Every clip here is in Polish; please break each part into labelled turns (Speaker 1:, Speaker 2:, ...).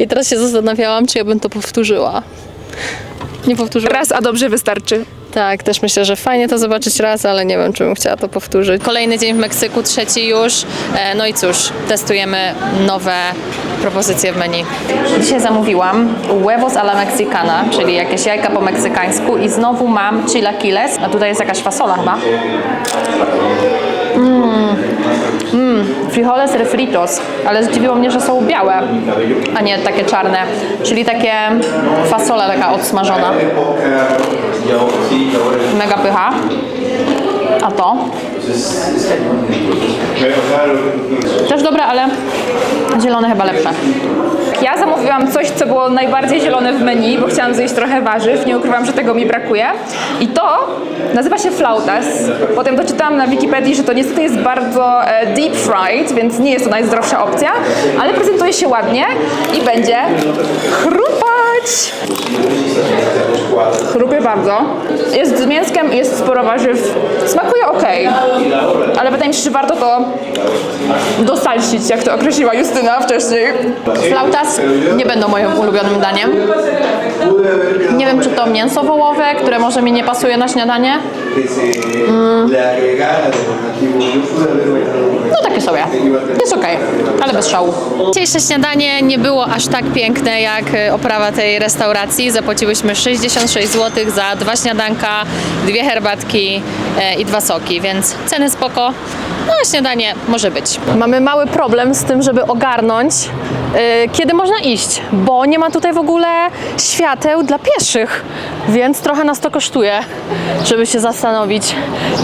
Speaker 1: I teraz się zastanawiałam, czy ja bym to powtórzyła. Nie powtórzyłam.
Speaker 2: Raz, a dobrze wystarczy.
Speaker 1: Tak, też myślę, że fajnie to zobaczyć raz, ale nie wiem, czy bym chciała to powtórzyć. Kolejny dzień w Meksyku, trzeci już. E, No i cóż, testujemy nowe propozycje w menu. Dzisiaj zamówiłam huevos a la mexicana, czyli jakieś jajka po meksykańsku i znowu mam chilaquiles, a tutaj jest jakaś fasola chyba. Mm, frijoles refritos, ale zdziwiło mnie, że są białe, a nie takie czarne, czyli takie fasola taka odsmażona. Mega pycha. A to? Też dobre, ale zielone chyba lepsze.
Speaker 2: Ja zamówiłam coś, co było najbardziej zielone w menu, bo chciałam zjeść trochę warzyw. Nie ukrywam, że tego mi brakuje. I to nazywa się flautas. Potem doczytałam na Wikipedii, że to niestety jest bardzo e, deep fried, więc nie jest to najzdrowsza opcja, ale prezentuje się ładnie i będzie chrupać. Chrupie bardzo. Jest z mięskiem, jest sporo warzyw. Smakuje ok, ale wydaje mi się, że warto to dosalsić, jak to określiła Justyna wcześniej.
Speaker 1: Flautas nie będą moim ulubionym daniem. Nie wiem, czy to mięso wołowe, które może mi nie pasuje na śniadanie. No takie sobie. Jest okej, ale bez szału. Dzisiejsze śniadanie nie było aż tak piękne jak e, oprawa tej restauracji. Zapłaciłyśmy 66 zł za dwa śniadanka, dwie herbatki e, i dwa soki, więc ceny spoko. No a śniadanie może być. Mamy mały problem z tym, żeby ogarnąć, kiedy można iść, bo nie ma tutaj w ogóle świateł dla pieszych, więc trochę nas to kosztuje, żeby się zastanowić.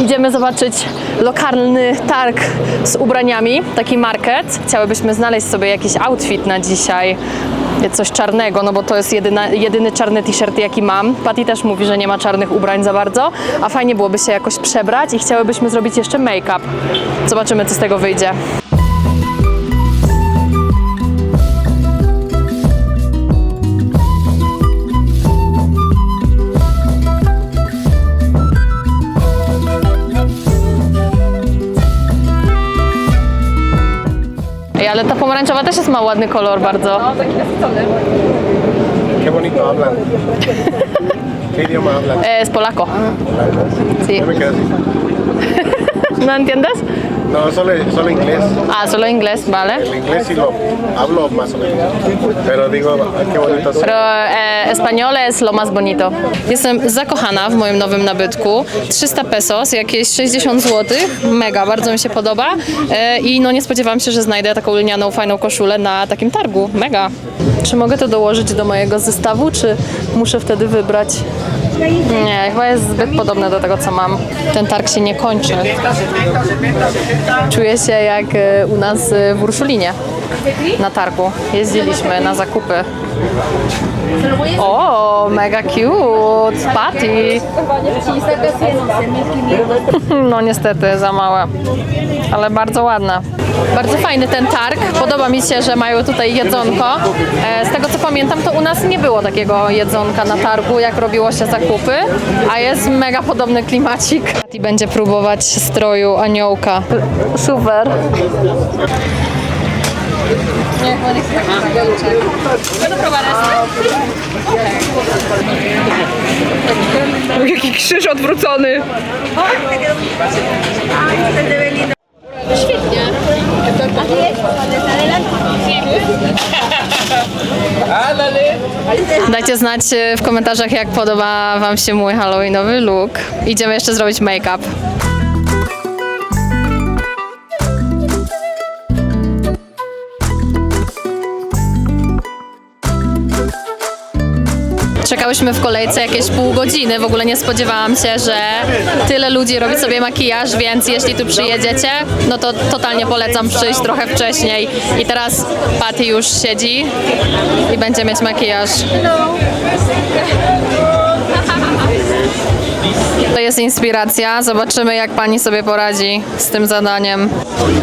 Speaker 1: Idziemy zobaczyć lokalny targ z ubraniami, taki market. Chciałybyśmy znaleźć sobie jakiś outfit na dzisiaj, coś czarnego, no bo to jest jedyna, jedyny czarny t-shirt, jaki mam. Patty też mówi, że nie ma czarnych ubrań za bardzo, a fajnie byłoby się jakoś przebrać i chciałybyśmy zrobić jeszcze make-up. Zobaczymy, co z tego wyjdzie. Ale ta pomarańczowa też jest ma ładny kolor bardzo.
Speaker 3: Qué bonito hablan. ¿Qué idioma hablan?
Speaker 1: Es polaco. Sí. ¿No entiendes?
Speaker 3: No, solo, solo inglés.
Speaker 1: Ah, solo inglés, vale.
Speaker 3: El inglés sí lo hablo más o menos. Pero digo, ay, qué bonito.
Speaker 1: Pero e, español es lo más bonito. Jestem zakochana w moim nowym nabytku. 300 pesos, jakieś 60 zł. Mega, bardzo mi się podoba. E, I no nie spodziewałam się, że znajdę taką lnianą, fajną koszulę na takim targu. Mega. Czy mogę to dołożyć do mojego zestawu, czy muszę wtedy wybrać? Nie, chyba jest zbyt podobne do tego, co mam. Ten targ się nie kończy. Czuję się jak e, u nas e, w Urszulinie na targu. Jeździliśmy na zakupy. O, mega cute, Patty. No niestety, za małe, ale bardzo ładne. Bardzo fajny ten targ. Podoba mi się, że mają tutaj jedzonko. E, Z tego co pamiętam, to u nas nie było takiego jedzonka na targu, jak robiło się zakupy, a jest mega podobny klimacik. Patty będzie próbować stroju aniołka. Super.
Speaker 2: Jaki krzyż odwrócony.
Speaker 1: Świetnie. Dajcie znać e, w komentarzach, jak podoba Wam się mój halloweenowy look. Idziemy jeszcze zrobić make-up. Czekałyśmy w kolejce jakieś pół godziny. W ogóle nie spodziewałam się, że tyle ludzi robi sobie makijaż, więc jeśli tu przyjedziecie, no to totalnie polecam przyjść trochę wcześniej. I teraz Patty już siedzi i będzie mieć makijaż. To jest inspiracja. Zobaczymy, jak pani sobie poradzi z tym zadaniem.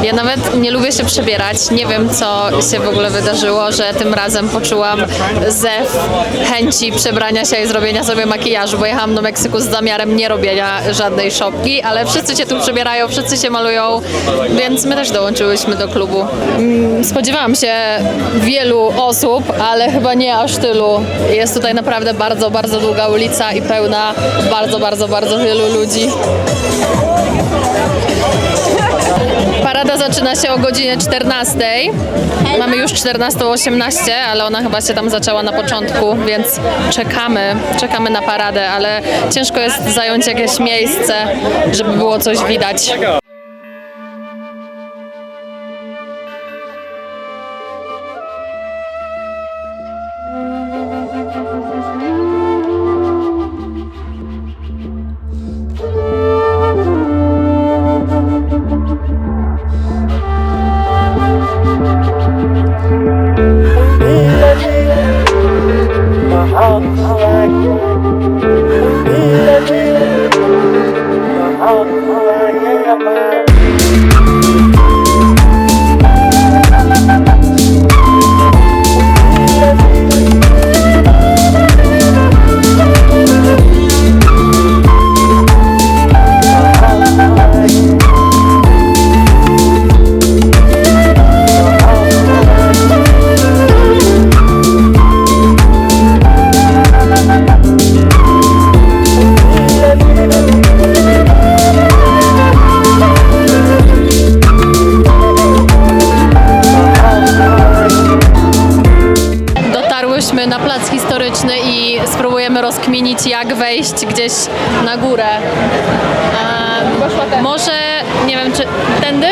Speaker 1: Ja nawet nie lubię się przebierać. Nie wiem, co się w ogóle wydarzyło, że tym razem poczułam zew chęci przebrania się i zrobienia sobie makijażu, bo jechałam do Meksyku z zamiarem nie robienia żadnej szopki, ale wszyscy się tu przebierają, wszyscy się malują, więc my też dołączyłyśmy do klubu. Mm, Spodziewałam się wielu osób, ale chyba nie aż tylu. Jest tutaj naprawdę bardzo, bardzo długa ulica i pełna bardzo, bardzo, bardzo wielu ludzi. Parada zaczyna się o godzinie 14. Mamy już 14.18, ale ona chyba się tam zaczęła na początku, więc czekamy, czekamy na paradę, ale ciężko jest zająć jakieś miejsce, żeby było coś widać. Rozkminić, jak wejść gdzieś na górę. Em, może, nie wiem, czy tędy?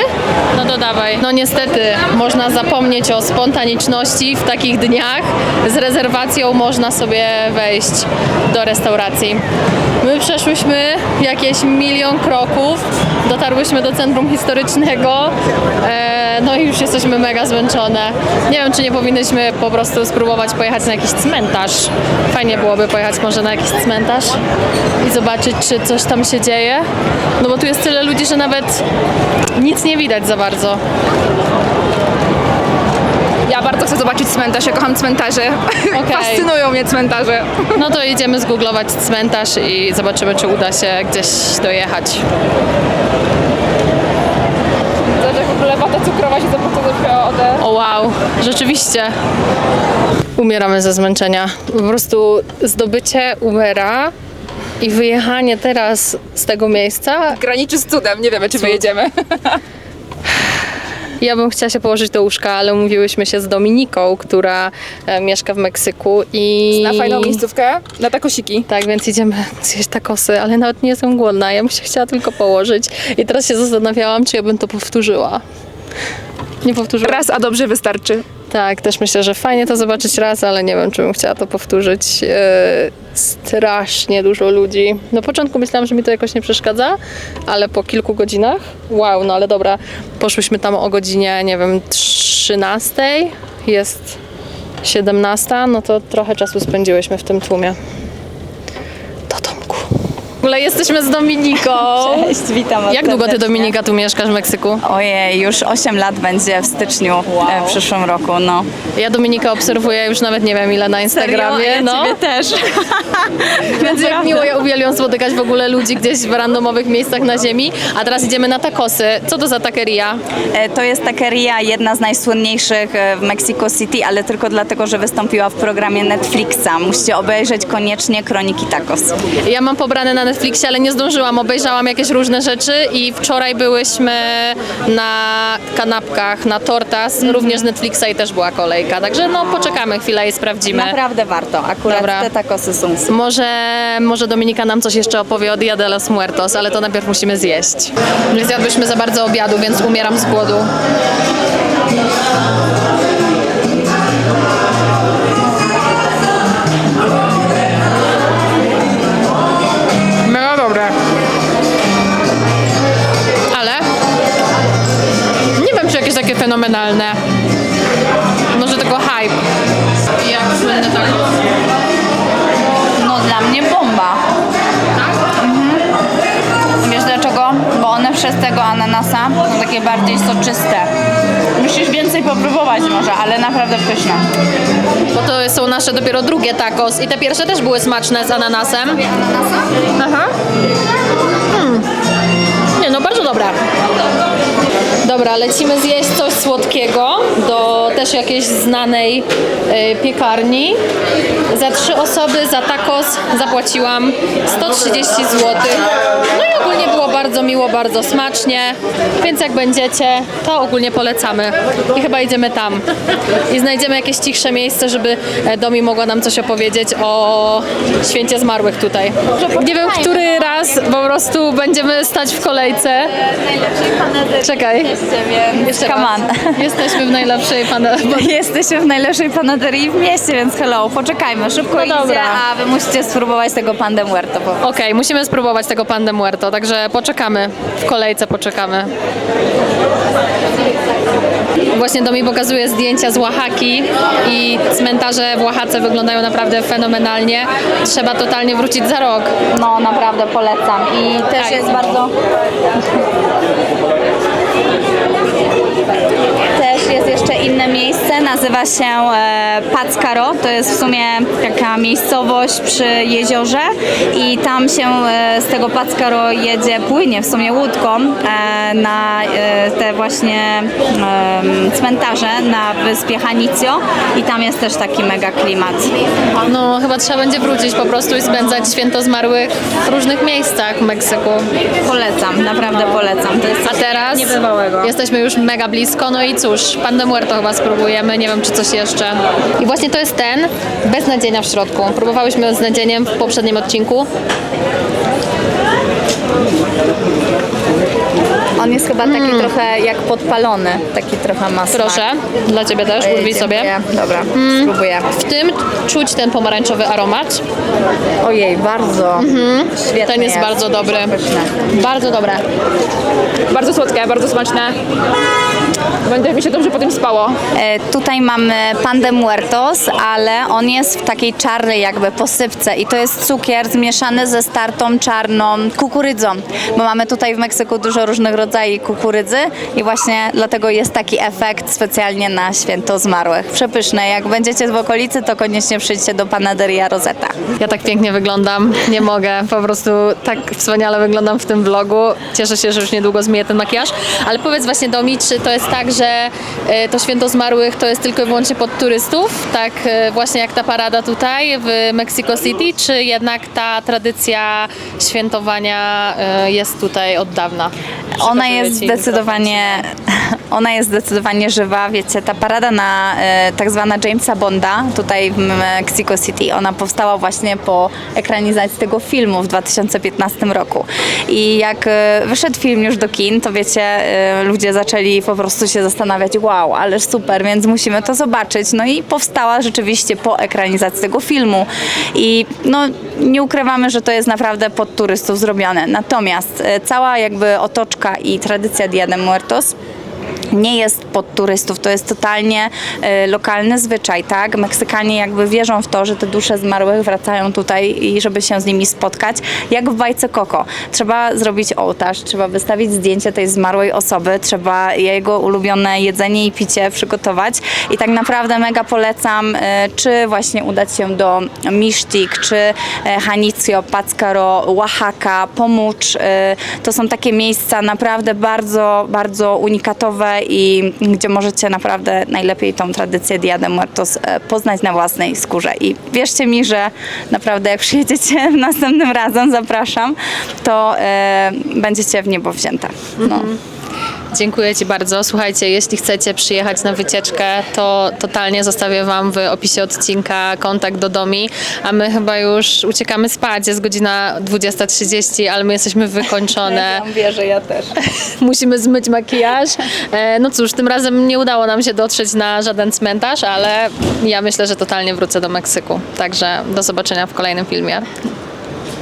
Speaker 1: No to dawaj. No niestety, można zapomnieć o spontaniczności w takich dniach. Z rezerwacją można sobie wejść do restauracji. My przeszłyśmy jakieś milion kroków, dotarłyśmy do centrum historycznego, e, no i już jesteśmy mega zmęczone. Nie wiem, czy nie powinnyśmy po prostu spróbować pojechać na jakiś cmentarz. Fajnie byłoby pojechać może na jakiś cmentarz i zobaczyć, czy coś tam się dzieje. No bo tu jest tyle ludzi, że nawet nic nie widać za bardzo.
Speaker 2: Ja bardzo chcę zobaczyć cmentarz, ja kocham cmentarze.
Speaker 1: Okej.
Speaker 2: Fascynują mnie cmentarze.
Speaker 1: No to idziemy zgooglować cmentarz i zobaczymy, czy uda się gdzieś dojechać.
Speaker 2: Zobacz, jak w ogóle wata cukrowa się zapłaca dopiero ode...
Speaker 1: O wow, rzeczywiście. Umieramy ze zmęczenia. Po prostu zdobycie Ubera i wyjechanie teraz z tego miejsca.
Speaker 2: Graniczy z cudem, nie wiemy czy wyjedziemy.
Speaker 1: Ja bym chciała się położyć do łóżka, ale umówiłyśmy się z Dominiką, która e, mieszka w Meksyku i...
Speaker 2: Na fajną miejscówkę, na takosiki.
Speaker 1: Tak, więc idziemy zjeść takosy, ale nawet nie jestem głodna. Ja bym się chciała tylko położyć. I teraz się zastanawiałam, czy ja bym to powtórzyła. Nie powtórzyła.
Speaker 2: Raz, a dobrze wystarczy.
Speaker 1: Tak, też myślę, że fajnie to zobaczyć raz, ale nie wiem, czy bym chciała to powtórzyć. E, strasznie dużo ludzi. Na początku myślałam, że mi to jakoś nie przeszkadza, ale po kilku godzinach, wow, no ale dobra, poszłyśmy tam o godzinie, nie wiem, 13, jest 17, no to trochę czasu spędziłyśmy w tym tłumie. Ogóle jesteśmy z Dominiką.
Speaker 4: Cześć, witam was
Speaker 1: Jak długo ty,
Speaker 4: serdecznie.
Speaker 1: Dominika, tu mieszkasz w Meksyku?
Speaker 4: Ojej, już 8 lat będzie w styczniu e, w przyszłym roku, no.
Speaker 1: Ja Dominikę obserwuję już nawet nie wiem ile na Instagramie.
Speaker 4: Ja
Speaker 1: no.
Speaker 4: ciebie też.
Speaker 1: Więc jak miło, ja uwielbiam spotykać w ogóle ludzi gdzieś w randomowych miejscach na ziemi. A teraz idziemy na takosy. Co to za takeria?
Speaker 4: E, To jest takeria, jedna z najsłynniejszych e, w Mexico City, ale tylko dlatego, że wystąpiła w programie Netflixa. Musicie obejrzeć koniecznie Kroniki Tacos.
Speaker 1: Ja mam pobrane na Netflixie, ale nie zdążyłam. Obejrzałam jakieś różne rzeczy i wczoraj byłyśmy na kanapkach, na tortas, również z Netflixa i też była kolejka. Także no poczekamy chwilę i sprawdzimy.
Speaker 4: Naprawdę warto, akurat
Speaker 1: Dobra.
Speaker 4: te tacosy są super.
Speaker 1: Może, może Dominika nam coś jeszcze opowie o Dia de los Muertos, ale to najpierw musimy zjeść. Nie zjadłyśmy za bardzo obiadu, więc umieram z głodu. Takie fenomenalne. Może tylko hype. Jak słynne tak.
Speaker 4: No dla mnie bomba. Wiesz dlaczego? Bo one przez tego ananasa są takie bardziej soczyste. Musisz więcej popróbować może, ale naprawdę pyszne.
Speaker 1: Bo to są nasze dopiero drugie tacos i te pierwsze też były smaczne z ananasem. Aha. Dobra, lecimy zjeść coś słodkiego do też jakiejś znanej y, piekarni. Za trzy osoby za tacos zapłaciłam 130 zł. No i ogólnie było bardzo miło, bardzo smacznie, więc jak będziecie, to ogólnie polecamy. I chyba idziemy tam. I znajdziemy jakieś cichsze miejsce, żeby e, Domi mogła nam coś opowiedzieć o święcie zmarłych tutaj. Nie wiem, który raz po prostu będziemy stać w kolejce. Czekaj. Jeszcze
Speaker 4: Come
Speaker 1: raz.
Speaker 4: on.
Speaker 1: Jesteśmy w najlepszej pane...
Speaker 4: Jesteśmy w najlepszej panaderii w mieście, więc hello, poczekajmy, szybko
Speaker 1: No
Speaker 4: idzie,
Speaker 1: dobra.
Speaker 4: a wy musicie spróbować tego pan de muerto.
Speaker 1: Okej, musimy spróbować tego pan de muerto, także poczekamy. W kolejce poczekamy. Właśnie do mi pokazuje zdjęcia z Oaxaki i cmentarze w Oaxace wyglądają naprawdę fenomenalnie. Trzeba totalnie wrócić za rok.
Speaker 4: No naprawdę polecam i też
Speaker 1: Tak.
Speaker 4: jest bardzo... Też inne miejsce, nazywa się e, Packaro. To jest w sumie taka miejscowość przy jeziorze i tam się e, z tego Packaro jedzie, płynie w sumie łódką e, na e, te właśnie e, cmentarze na wyspie Hanicio i tam jest też taki mega klimat.
Speaker 1: No, chyba trzeba będzie wrócić po prostu i spędzać święto zmarłych w różnych miejscach w Meksyku.
Speaker 4: Polecam, naprawdę polecam. To jest
Speaker 1: A teraz
Speaker 4: niebywałego.
Speaker 1: jesteśmy już mega blisko, no i cóż, pan de muerto chyba spróbujemy, nie wiem czy coś jeszcze. I właśnie to jest ten, bez nadzienia w środku. Próbowałyśmy z nadzieniem w poprzednim odcinku.
Speaker 4: On jest chyba taki trochę jak podpalony, taki trochę ma smak.
Speaker 1: Proszę, dla Ciebie też,
Speaker 4: Ej,
Speaker 1: urwij sobie.
Speaker 4: dziękuję. Dobra, spróbuję.
Speaker 1: W tym czuć ten pomarańczowy aromat.
Speaker 4: Ojej, bardzo. Świetny
Speaker 1: Ten jest bardzo dobry.
Speaker 4: Pyszny.
Speaker 1: Bardzo dobre.
Speaker 2: Bardzo słodkie, bardzo smaczne. Będzie mi się dobrze po tym spało.
Speaker 4: E, tutaj mamy pan de muertos, ale on jest w takiej czarnej jakby posypce i to jest cukier zmieszany ze startą czarną kukurydzą, bo mamy tutaj w Meksyku dużo różnych rodzajów kukurydzy i właśnie dlatego jest taki efekt specjalnie na święto zmarłych. Przepyszne. Jak będziecie w okolicy, to koniecznie przyjdźcie do Panaderia Rosetta.
Speaker 1: Ja tak pięknie wyglądam, nie mogę, po prostu tak wspaniale wyglądam w tym vlogu. Cieszę się, że już niedługo zmiję ten makijaż, ale powiedz właśnie do mi, czy to jest tak, że e, to święto zmarłych to jest tylko i wyłącznie pod turystów, tak e, właśnie jak ta parada tutaj w Mexico City, czy jednak ta tradycja świętowania e, jest tutaj od dawna?
Speaker 4: Ona jest zdecydowanie, ona jest zdecydowanie żywa. Wiecie, ta parada na e, tak zwana Jamesa Bonda tutaj w Mexico City, ona powstała właśnie po ekranizacji tego filmu w 2015 roku. I jak e, wyszedł film już do kin, to wiecie, e, ludzie zaczęli po prostu się zastanawiać, wow, ależ super, więc musimy to zobaczyć. No i powstała rzeczywiście po ekranizacji tego filmu. I no, nie ukrywamy, że to jest naprawdę pod turystów zrobione. Natomiast e, cała jakby otoczka i tradycja Dia de Muertos nie jest pod turystów, to jest totalnie e, lokalny zwyczaj, tak? Meksykanie jakby wierzą w to, że te dusze zmarłych wracają tutaj i żeby się z nimi spotkać, jak w bajce Koko. Trzeba zrobić ołtarz, trzeba wystawić zdjęcie tej zmarłej osoby, trzeba jego ulubione jedzenie i picie przygotować i tak naprawdę mega polecam, e, czy właśnie udać się do Misztik, czy e, Janicio, Packaro, Oaxaca, Pomucz. To są takie miejsca naprawdę bardzo, bardzo unikatowe i gdzie możecie naprawdę najlepiej tą tradycję Dia de Muertos e, poznać na własnej skórze. I wierzcie mi, że naprawdę jak przyjedziecie następnym razem, zapraszam, to e, będziecie w niebo wzięte. No.
Speaker 1: Dziękuję Ci bardzo. Słuchajcie, jeśli chcecie przyjechać na wycieczkę, to totalnie zostawię Wam w opisie odcinka kontakt do Domi, a my chyba już uciekamy spać. Jest godzina 20.30, ale my jesteśmy wykończone.
Speaker 4: wierzę, ja też.
Speaker 1: Musimy zmyć makijaż. E, No cóż, tym razem nie udało nam się dotrzeć na żaden cmentarz, ale ja myślę, że totalnie wrócę do Meksyku. Także do zobaczenia w kolejnym filmie.